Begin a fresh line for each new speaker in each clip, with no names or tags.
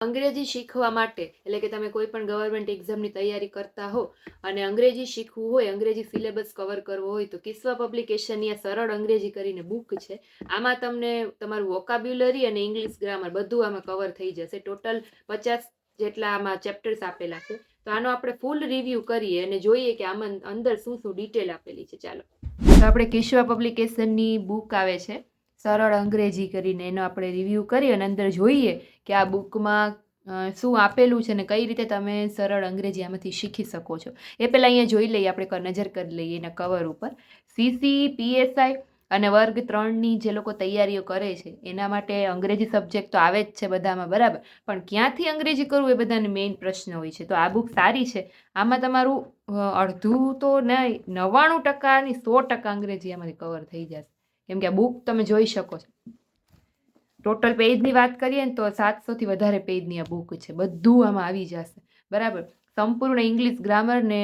અંગ્રેજી શીખવા માટે, એટલે કે તમે કોઈ પણ ગવર્મેન્ટ એક્ઝામની તૈયારી કરતા હો અને અંગ્રેજી શીખવું હોય, અંગ્રેજી સિલેબસ કવર કરવો હોય, તો કિસ્વા પબ્લિકેશનની આ સરળ અંગ્રેજી કરીને બુક છે. આમાં તમને તમારું વોકાબ્યુલરી અને ઇંગ્લિશ ગ્રામર બધું આમાં કવર થઈ જશે. ટોટલ પચાસ જેટલા આમાં ચેપ્ટર્સ આપેલા છે. તો આનો આપણે ફૂલ રિવ્યૂ કરીએ અને જોઈએ કે આમાં અંદર શું શું ડિટેલ આપેલી છે. ચાલો. તો આપણે કિશ્વા પબ્લિકેશનની બુક આવે છે. સરળ અંગ્રેજી કરીને એનો આપણે રિવ્યૂ કરી અને અંદર જોઈએ કે આ બુકમાં શું આપેલું છે ને કઈ રીતે તમે સરળ અંગ્રેજી આમાંથી શીખી શકો છો. એ પહેલાં અહીંયા જોઈ લઈએ, આપણે નજર કરી લઈએ એના કવર ઉપર. સીસી પીએસઆઈ અને વર્ગ ત્રણની જે લોકો તૈયારીઓ કરે છે, એના માટે અંગ્રેજી સબ્જેક્ટ તો આવે જ છે બધામાં, બરાબર? પણ ક્યાંથી અંગ્રેજી કરવું એ બધાને મેઇન પ્રશ્ન હોય છે. તો આ બુક સારી છે. આમાં તમારું અડધું તો નહીં, નવ્વાણું ટકાની સો ટકા અંગ્રેજી આમાંથી કવર થઈ જશે. કેમ કે આ બુક તમે જોઈ શકો છો. ટોટલ પેજની વાત કરીએ ને તો સાતસોથી વધારે પેજની આ બુક છે. બધું આમાં આવી જશે. બરાબર? સંપૂર્ણ ઇંગ્લિશ ગ્રામર ને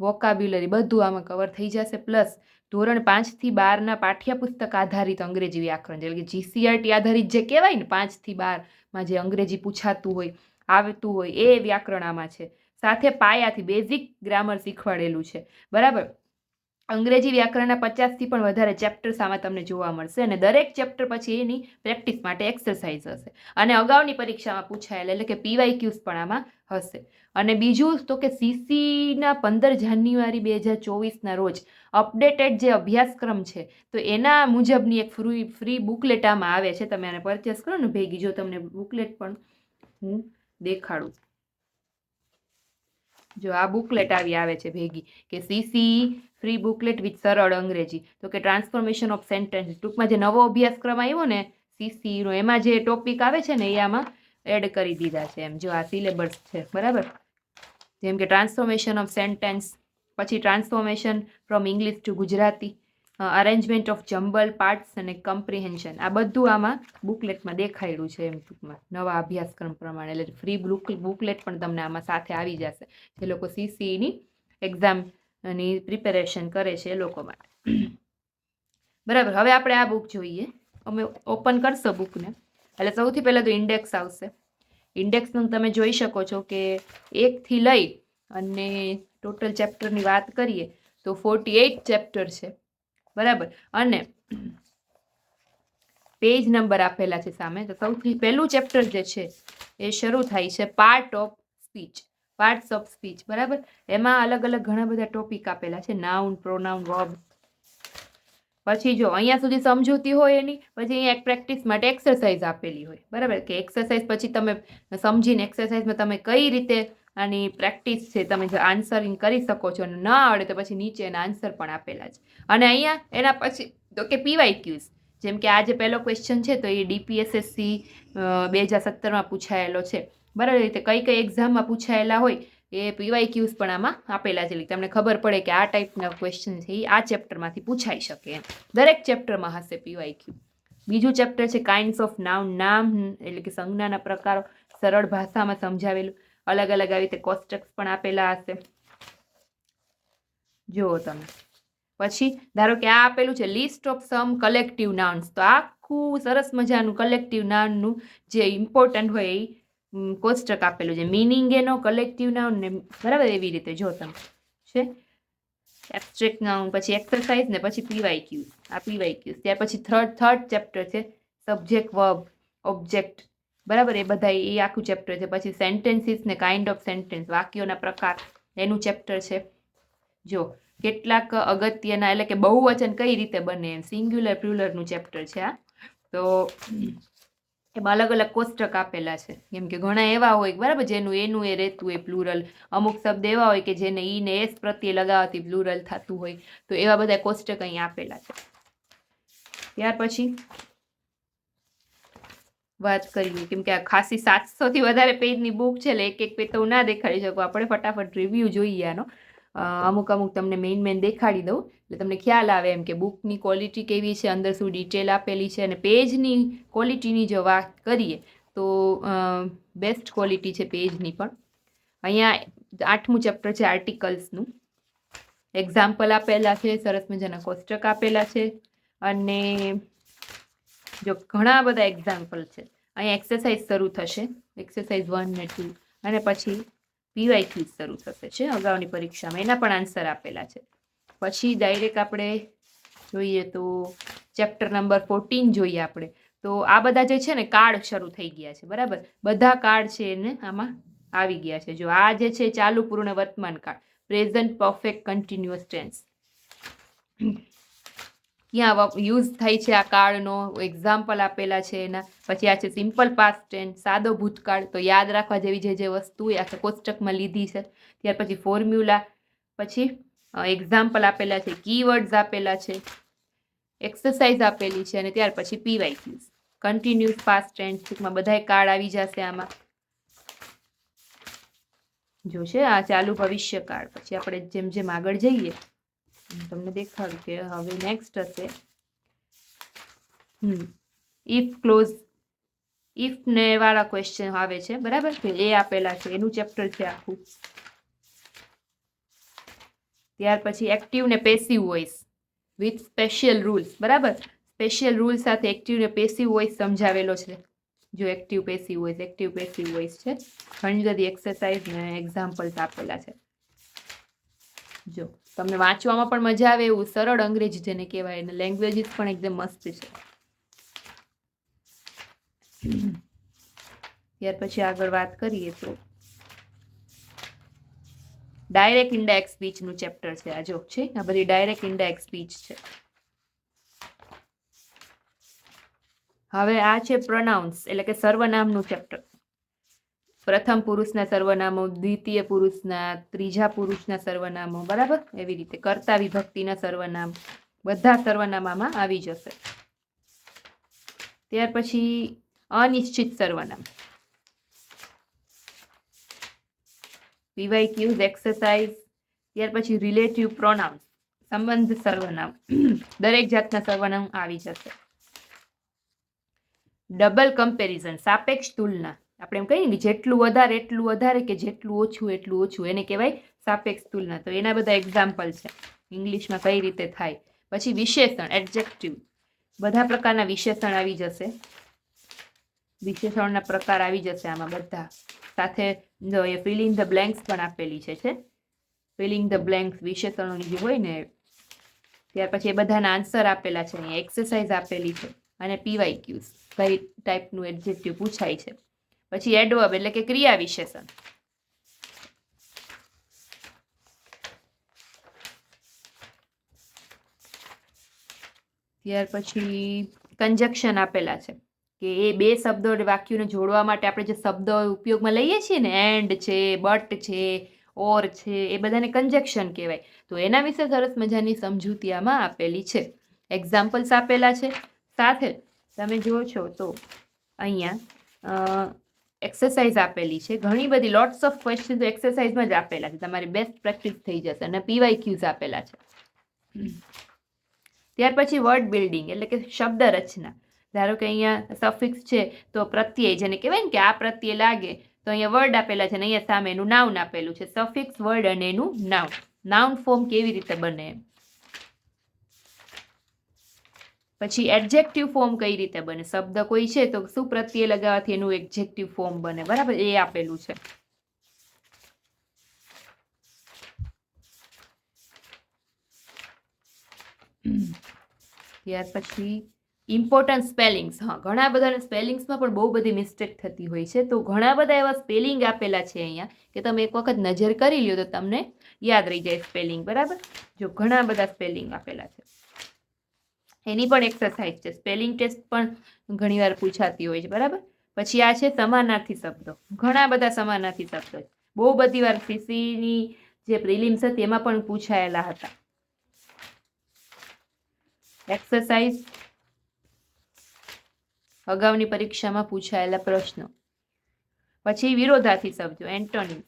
વોકાબ્યુલરી બધું આમાં કવર થઈ જશે. પ્લસ ધોરણ પાંચથી બારના પાઠ્યપુસ્તક આધારિત અંગ્રેજી વ્યાકરણ એટલે કે જીસીઆરટી આધારિત જે કહેવાય ને પાંચથી બારમાં જે અંગ્રેજી પૂછાતું હોય, આવતું હોય, એ વ્યાકરણ આમાં છે. સાથે પાયાથી બેઝિક ગ્રામર શીખવાડેલું છે. બરાબર? અંગ્રેજી વ્યાકરણના પચાસથી પણ વધારે ચેપ્ટર્સ આમાં તમને જોવા મળશે અને દરેક ચેપ્ટર પછી એની પ્રેક્ટિસ માટે એક્સરસાઇઝ હશે. અને અગાઉની પરીક્ષામાં પૂછાયેલ, એટલે કે પીવાય ક્યુઝ પણ આમાં હશે. અને બીજું તો કે સીસીના પંદર જાન્યુઆરી બે હજાર ચોવીસના રોજ અપડેટેડ જે અભ્યાસક્રમ છે, તો એના મુજબની એક ફ્રી ફ્રી બુકલેટ આમાં આવે છે. તમે આને પરચેસ કરો ને ભેગી, જો તમને બુકલેટ પણ હું દેખાડું. જો આ બુકલેટ આવી, આવે છે ભેગી, કે સીસી ફ્રી બુકલેટ વિથ સરળ અંગ્રેજી. તો કે ટ્રાન્સફોર્મેશન ઓફ સેન્ટેન્સ ટૂંકમાં જે નવો અભ્યાસક્રમ આવ્યો ને સીસીનો એમાં જે ટોપિક આવે છે ને, એ આમાં એડ કરી દીધા છે એમ. જો આ સિલેબસ છે, બરાબર? જેમ કે ટ્રાન્સફોર્મેશન ઓફ સેન્ટેન્સ પછી transformation from English to Gujarati arrangement of jumble parts અને કમ્પ્રિહેન્શન આ બધું આમાં બુકલેટમાં દેખાયેલું છે એમ ટૂંકમાં. નવા અભ્યાસક્રમ પ્રમાણે. એટલે ફ્રી બુક બુકલેટ પણ તમને આમાં સાથે આવી જશે. જે લોકો સીસીની એક્ઝામની પ્રિપેરેશન કરે છે એ લોકો માટે. બરાબર, હવે આપણે આ બુક જોઈએ. અમે ઓપન કરશો બુકને એટલે સૌથી પહેલાં તો ઇન્ડેક્સ આવશે. ઇન્ડેક્સનું તમે જોઈ શકો છો કે એકથી લઈ અને ટોટલ ચેપ્ટરની વાત કરીએ તો ફોર્ટી એઇટ ચેપ્ટર છે. બરાબર? અને પેજ નંબર આપેલા છે સામે. તો સૌથી પહેલું ચેપ્ટર જે છે એ શરૂ થાય છે part of speech parts of speech બરાબર? એમાં અલગ અલગ ઘણા બધા ટોપિક આપેલા છે. નાઉન પ્રોનાઉન વર્બ પછી જો અહીંયા સુધી સમજૂતી હોય એની, પછી અહીંયા એક પ્રેક્ટિસ માટે એક્સરસાઇઝ આપેલી હોય. બરાબર? કે એક્સરસાઇઝ પછી તમે સમજીને એક્સરસાઇઝમાં તમે કઈ રીતે આની પ્રેક્ટિસ છે તમે આન્સરિંગ કરી શકો છો અને ન આવડે તો પછી નીચે એના આન્સર પણ આપેલા છે. અને અહીંયા એના પછી, તો કે પીવાય ક્યુઝ જેમ કે આ જે પહેલો ક્વેશ્ચન છે તો એ ડીપીએસએસસી બે હજાર સત્તરમાં પૂછાયેલો છે. બરાબર રીતે કઈ કઈ એક્ઝામમાં પૂછાયેલા હોય, એ પીવાય ક્યુઝ પણ આમાં આપેલા છે. તમને ખબર પડે કે આ ટાઈપના ક્વેશ્ચન છે, એ આ ચેપ્ટરમાંથી પૂછાઈ શકે એમ. દરેક ચેપ્ટરમાં હશે પીવાય ક્યુ. બીજું ચેપ્ટર છે કાઇન્ડ્સ ઓફ નામ નામ, એટલે કે સંજ્ઞાના પ્રકારો, સરળ ભાષામાં સમજાવેલું. અલગ અલગ આવી રીતે કોષ્ટક પણ આપેલા હશે. જુઓ તમે. પછી, ધારો કે આ આપેલું છે list of some collective nouns તો આખું સરસ મજાનું કલેક્ટિવ નાઉનનું જે ઇમ્પોર્ટન્ટ હોય એ કોષ્ટક આપેલું છે. મિનિંગ એનો કલેક્ટિવ નાઉન ને બરાબર એવી રીતે જો તમે, છે? એબ્સ્ટ્રેક્ટ નાઉન પછી એક્સરસાઇઝ ને પછી પીવાય ક્યુ આ પીવાય ક્યુ ત્યાર પછી થર્ડ થર્ડ ચેપ્ટર છે. સબ્જેક્ટ વર્બ ઓબ્જેક્ટ બરાબર? એ બધા એ આખું ચેપ્ટર છે. પછી સેન્ટેન્સીસ ને કાઇન્ડ ઓફ સેન્ટેન્સ વાક્યોના પ્રકાર, એનું ચેપ્ટર છે. જો, કેટલાક અગત્યના એટલે કે બહુવચન કઈ રીતે બને? એમ સિંગ્યુલર પ્યુલરનું ચેપ્ટર છે આ તો એમાં અલગ અલગ કોષ્ટક આપેલા છે. કેમ કે ઘણા એવા હોય, બરાબર? જેનું એનું એ રહેતું હોય પ્લુરલ અમુક શબ્દ એવા હોય કે જેને ઈ ને એસ પ્રત્યે લગાવવાથી પ્લુરલ થતું હોય. તો એવા બધા કોષ્ટક અહીં આપેલા છે. ત્યાર પછી વાત કરીએ. કેમ કે આ ખાસી સાતસોથી વધારે પેજની બુક છે, એટલે એક એક પેજ તો ના દેખાડી શકું. આપણે ફટાફટ રિવ્યૂ જોઈએ આનો. અમુક અમુક તમને મેઇન મેઇન દેખાડી દઉં. એટલે તમને ખ્યાલ આવે એમ કે બુકની ક્વોલિટી કેવી છે, અંદર શું ડિટેલ આપેલી છે અને પેજની ક્વોલિટીની જો વાત કરીએ, તો બેસ્ટ ક્વોલિટી છે પેજની પણ. અહીંયા આઠમું ચેપ્ટર છે આર્ટિકલ્સનું એક્ઝામ્પલ આપેલા છે, સરસ મજાના કોષ્ટક આપેલા છે અને જો ઘણા બધા એક્ઝામ્પલ છે. અહીંયા એક્સરસાઇઝ શરૂ થશે. એક્સરસાઇઝ વન ને ટુ અને પછી પીવાય જ શરૂ થશે છે અગાઉની પરીક્ષામાં. એના પણ આન્સર આપેલા છે. પછી ડાયરેક્ટ આપણે જોઈએ તો ચેપ્ટર નંબર ફોર્ટીન જોઈએ આપણે. તો આ બધા જે છે ને કાર્ડ શરૂ થઈ ગયા છે, બરાબર? બધા કાર્ડ છે એને આમાં આવી ગયા છે. જો આ જે છે ચાલુ પૂર્ણ વર્તમાન કાળ પ્રેઝન્ટ પરફેક્ટ કન્ટિન્યુઅસ ટેન્સ ક્યાં યુઝ થાય છે આ કાળનો એક્ઝામ્પલ આપેલા છે એના. પછી આ છે સિમ્પલ પાસ્ટ ટેન્સ સાદો ભૂતકાળ. તો યાદ રાખવા જેવી જે જે વસ્તુ એ આખા કોષ્ટકમાં લીધી છે. ત્યાર પછી ફોર્મ્યુલા પછી એક્ઝામ્પલ આપેલા છે કીવર્ડ્સ આપેલા છે એક્સરસાઇઝ આપેલી છે અને ત્યાર પછી પીવાય ક્યુઝ કન્ટિન્યુઅસ પાસ્ટ ટેન્સ ટૂંકમાં બધાય કાર્ડ આવી જશે આમાં. જોશે? આ ચાલુ ભવિષ્ય કાળ પછી આપણે જેમ જેમ આગળ જઈએ તમને દેખાડું કે હવે નેક્સ્ટ હશે. હમ. ઇફ ક્લોઝ ઇફ ને વાળા ક્વેશ્ચન આવે છે, બરાબર? કે એ આપેલા છે, એનું ચેપ્ટર છે આખું. ત્યાર પછી એક્ટિવ ને passive voice with special rules બરાબર? સ્પેશિયલ રૂલ સાથે એક્ટિવ ને પેસિવ વોઇસ સમજાવેલો છે. જો active passive voice active passive voice છે. ઘણી બધી એક્સરસાઇઝ ને એક્ઝામ્પલ્સ આપેલા છે. જો. તમને વાંચવામાં પણ મજા આવે એવું સરળ અંગ્રેજી જેને કહેવાય અને લેંગ્વેજીસ પણ એકદમ મસ્ત છે. ત્યાર પછી આગળ વાત કરીએ તો ડાયરેક્ટ ઇન્ડાયરેક્ટ સ્પીચનું ચેપ્ટર છે, આ જો છે, આ બધી ડાયરેક્ટ ઇન્ડાયરેક્ટ સ્પીચ છે. હવે આ છે પ્રોનાઉન્સ એટલે કે સર્વનામનું ચેપ્ટર પ્રથમ પુરુષના સર્વનામો, દ્વિતીય પુરુષના, ત્રીજા પુરુષના સર્વનામો, બરાબર? એવી રીતે કર્તા વિભક્તિના સર્વનામ, બધા સર્વનામામાં આવી જશે. ત્યાર પછી અનિશ્ચિત સર્વનામ. પીવાય ક્યુઝ એક્સરસાઇઝ, ત્યાર પછી રિલેટિવ પ્રોનાઉન્સ, સંબંધ સર્વનામ. દરેક જાતના સર્વનામ આવી જશે. ડબલ કમ્પેરિઝન, સાપેક્ષ તુલના. આપણે એમ કહીએ ને જેટલું વધારે, એટલું વધારે કે જેટલું ઓછું, એટલું ઓછું. એને કહેવાય સાપેક્ષ તુલના. તો એના બધા એક્ઝામ્પલ છે. ઇંગ્લિશમાં કઈ રીતે થાય? પછી વિશેષણ એડજેક્ટિવ બધા પ્રકારના વિશેષણ આવી જશે. વિશેષણના પ્રકાર આવી જશે આમાં બધા. સાથે જો એ ફિલિંગ ધ બ્લેન્ક્સ પણ આપેલી છે છે? ફિલિંગ ધ બ્લેન્ક્સ વિશેષણોની જે હોય ને, ત્યાર પછી એ બધાના આન્સર આપેલા છે. અહીંયા એક્સરસાઇઝ આપેલી છે. અને પીવાય ક્યુઝ કઈ ટાઈપનું એડજેક્ટિવ પૂછાય છે. પછી એડવર્બ એટલે કે ક્રિયા વિશેષણ. ત્યાર પછી કંજક્શન આપેલા છે, કે એ બે શબ્દો વાક્યોને જોડવા માટે આપણે જે શબ્દો ઉપયોગમાં લઈએ છીએ ને એન્ડ છે બટ છે ઓર છે, એ બધાને કંજક્શન કહેવાય. તો એના વિશે સરસ મજાની સમજૂતી આમાં આપેલી છે. એક્ઝામ્પલ્સ આપેલા છે. સાથે તમે જુઓ છો તો અહીંયા એક્સરસાઇઝ આપેલી છે. ઘણી બધી લોટ્સ ઓફ ક્વેશ્ચન તો એક્સરસાઇઝમાં જ આપેલા છે. તમારી બેસ્ટ પ્રેક્ટિસ થઈ જશે અને પીવાય ક્યુઝ આપેલા છે. ત્યાર પછી વર્ડ બિલ્ડિંગ એટલે કે શબ્દ રચના ધારો કે અહીંયા સફિક્સ છે તો પ્રત્યય જેને કહેવાય ને કે આ પ્રત્યય લાગે, તો અહીંયા વર્ડ આપેલા છે ને અહીંયા સામે એનું નાઉન આપેલું છે. સફિક્સ વર્ડ અને એનું નાઉન નાઉન ફોર્મ કેવી રીતે બને એમ? પછી એડજેક્ટિવ ફોર્મ કઈ રીતે બને? શબ્દ કોઈ છે તો શું પ્રત્યે લગાવવાથી એનું એડજેક્ટિવ ફોર્મ બને? બરાબર? એ આપેલું છે. ત્યાર પછી ઇમ્પોર્ટન્ટ સ્પેલિંગ્સ હા, ઘણા બધા સ્પેલિંગ્સમાં પણ બહુ બધી મિસ્ટેક થતી હોય છે. તો ઘણા બધા એવા સ્પેલિંગ આપેલા છે અહીંયા કે તમે એક વખત નજર કરી લ્યો તો તમને યાદ રહી જાય સ્પેલિંગ બરાબર? જો ઘણા બધા સ્પેલિંગ આપેલા છે. એની પણ એક્સરસાઇઝ છે. સ્પેલિંગ ટેસ્ટ પણ ઘણીવાર પૂછાતી હોય છે, બરાબર? પછી આ છે સમાનાર્થી શબ્દો. ઘણા બધા સમાનાર્થી શબ્દો બહુ બધી વાર સીસીની જે પ્રિલિમ્સ હતી, એમાં પણ પૂછાયેલા હતા. એક્સરસાઇઝ અગાઉની પરીક્ષામાં પૂછાયેલા પ્રશ્નો. પછી વિરોધાર્થી શબ્દો એન્ટોનિમ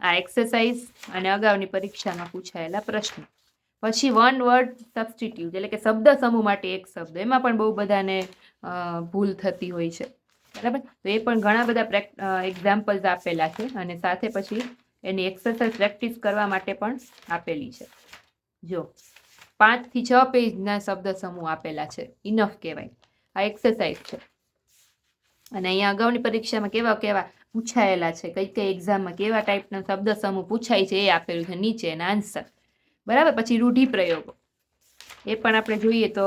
આ એક્સરસાઇઝ અને અગાઉની પરીક્ષામાં પૂછાયેલા પ્રશ્નો. પછી વન વર્ડ સબસ્ટિટ્યુટ એટલે કે શબ્દ સમૂહ માટે એક શબ્દ. એમાં પણ બહુ બધાને ભૂલ થતી હોય છે. બરાબર? તો એ પણ ઘણા બધા એક્ઝામ્પલ્સ આપેલા છે અને સાથે પછી એની એક્સરસાઇઝ પ્રેક્ટિસ કરવા માટે પણ આપેલી છે. જો પાંચથી છ પેજના શબ્દ સમૂહ આપેલા છે. ઇનફ કહેવાય. આ એક્સરસાઇઝ છે. અને અહીંયા અગાઉની પરીક્ષામાં કેવા કેવા પૂછાયેલા છે. કઈ કઈ એક્ઝામમાં કેવા ટાઈપના શબ્દ સમૂહ પૂછાય છે એ આપેલું છે નીચે એના આન્સર બરાબર? પછી રૂઢિપ્રયોગો. એ પણ આપણે જોઈએ તો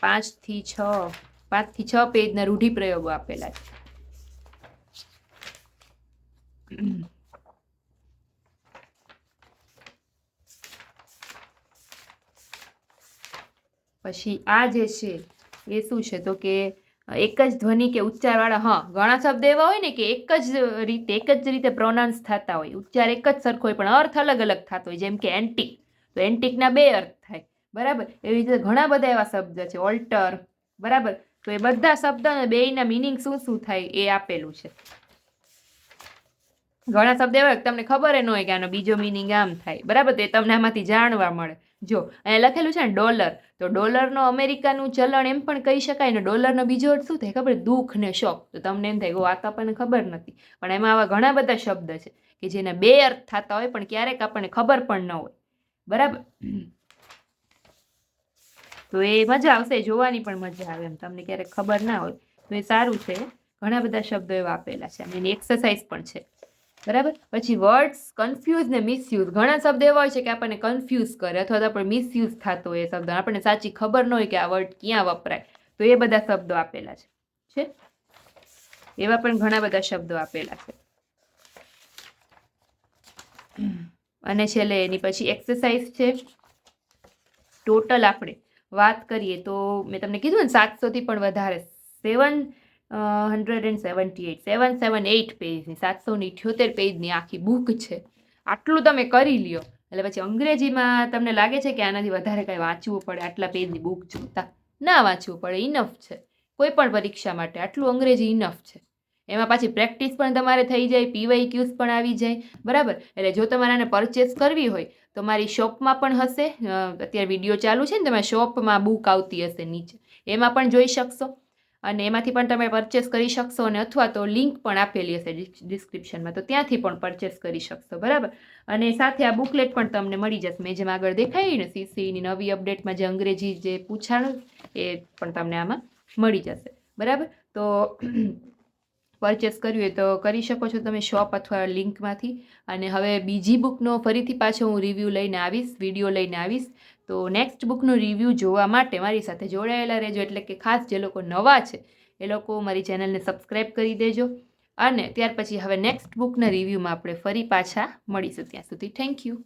પાંચથી છ પાંચથી છ પેજના રૂઢિપ્રયોગો આપેલા છે. પછી આ જે છે એ શું છે? તો કે એક જ ધ્વનિ કે ઉચ્ચારવાળા, હા, ઘણા શબ્દ એવા હોય ને કે એક જ રીતે, એક જ રીતે પ્રોનાઉન્સ થતા હોય. ઉચ્ચાર એક જ સરખો હોય, પણ અર્થ અલગ અલગ થતો હોય, જેમ કે એન્ટિક તો એન્ટિકના બે અર્થ થાય. બરાબર? એવી રીતે ઘણા બધા એવા શબ્દ છે. ઓલ્ટર બરાબર? તો એ બધા શબ્દ બેયના મિનિંગ શું શું થાય એ આપેલું છે. ઘણા શબ્દ એવા તમને ખબર ન હોય કે આનો બીજો મિનિંગ આમ થાય. બરાબર? તો એ તમને આમાંથી જાણવા મળે. જો, અહીંયા લખેલું છે ને, ડોલર. તો ડોલરનો અમેરિકાનું ચલણ એમ પણ કહી શકાય ને, ડોલરનો બીજો અર્થ શું થાય ખબર? દુઃખ ને શોક. તો તમને એમ થાય કે આ તો આપણને ખબર નથી. પણ એમાં આવા ઘણા બધા શબ્દ છે કે જેના બે અર્થ થતા હોય પણ ક્યારેક આપણને ખબર પણ ન હોય. બરાબર? તો એ મજા આવશે, જોવાની પણ મજા આવે એમ. તમને ક્યારેક ખબર ના હોય. તો એ સારું છે. ઘણા બધા શબ્દો એવા આપેલા છે. અને એક્સરસાઇઝ પણ છે. બરાબર? પછી વર્ડ્સ કન્ફ્યુઝ ને મિસયુઝ ઘણા શબ્દ એવા હોય છે કે આપણને કન્ફ્યુઝ કરે અથવા તો આપણે મિસયુઝ થતો હોય એ શબ્દ. આપણને સાચી ખબર ન હોય કે આ વર્ડ ક્યાં વપરાય. તો એ બધા શબ્દો આપેલા છે. છે? એવા પણ ઘણા બધા શબ્દો આપેલા છે. અને છેલ્લે એની પછી એક્સરસાઇઝ છે. ટોટલ આપણે વાત કરીએ તો મેં તમને કીધું ને સાતસોથી પણ વધારે seven hundred and seventy eight seven seven eight પેજની સાતસો ને ઇઠ્યોતેર પેજની આખી બુક છે. આટલું તમે કરી લ્યો. એટલે પછી અંગ્રેજીમાં તમને લાગે છે કે આનાથી વધારે કાંઈ વાંચવું પડે? આટલા પેજની બુક જોતા. ના વાંચવું પડે ઇનફ છે. કોઈ પણ પરીક્ષા માટે આટલું અંગ્રેજી ઇનફ છે. એમાં પાછી પ્રેક્ટિસ પણ તમારે થઈ જાય પીવાય ક્યુઝ પણ આવી જાય. બરાબર? એટલે જો તમારે આને પરચેસ કરવી હોય, તો મારી શોપમાં પણ હશે. અત્યારે વીડિયો ચાલુ છે ને તમે શોપમાં બુક આવતી હશે નીચે. એમાં પણ જોઈ શકશો. અને એમાંથી પણ તમે પરચેસ કરી શકશો અને અથવા તો લિંક પણ આપેલી હશે ડિસ્ક્રિપ્શનમાં તો ત્યાંથી પણ પરચેસ કરી શકશો, બરાબર? અને સાથે આ બુકલેટ પણ તમને મળી જશે. મેં જેમ આગળ દેખાઈ ને સીસીની નવી અપડેટમાં જે અંગ્રેજી જે પૂછાણું, એ પણ તમને આમાં મળી જશે. બરાબર? તો પરચેસ કરવી હોય તો કરી શકો છો તમે શોપ અથવા લિંકમાંથી અને હવે બીજી બુકનો ફરીથી પાછો હું રિવ્યૂ લઈને આવીશ વીડિયો લઈને આવીશ. તો નેક્સ્ટ બુકનું રિવ્યૂ જોવા માટે મારી સાથે જોડાયેલા રહેજો. એટલે કે ખાસ જે લોકો નવા છે, એ લોકો મારી ચેનલને સબસ્ક્રાઈબ કરી દેજો. અને ત્યાર પછી હવે નેક્સ્ટ બુકના રિવ્યૂમાં આપણે ફરી પાછા મળીશું ત્યાં સુધી. Thank you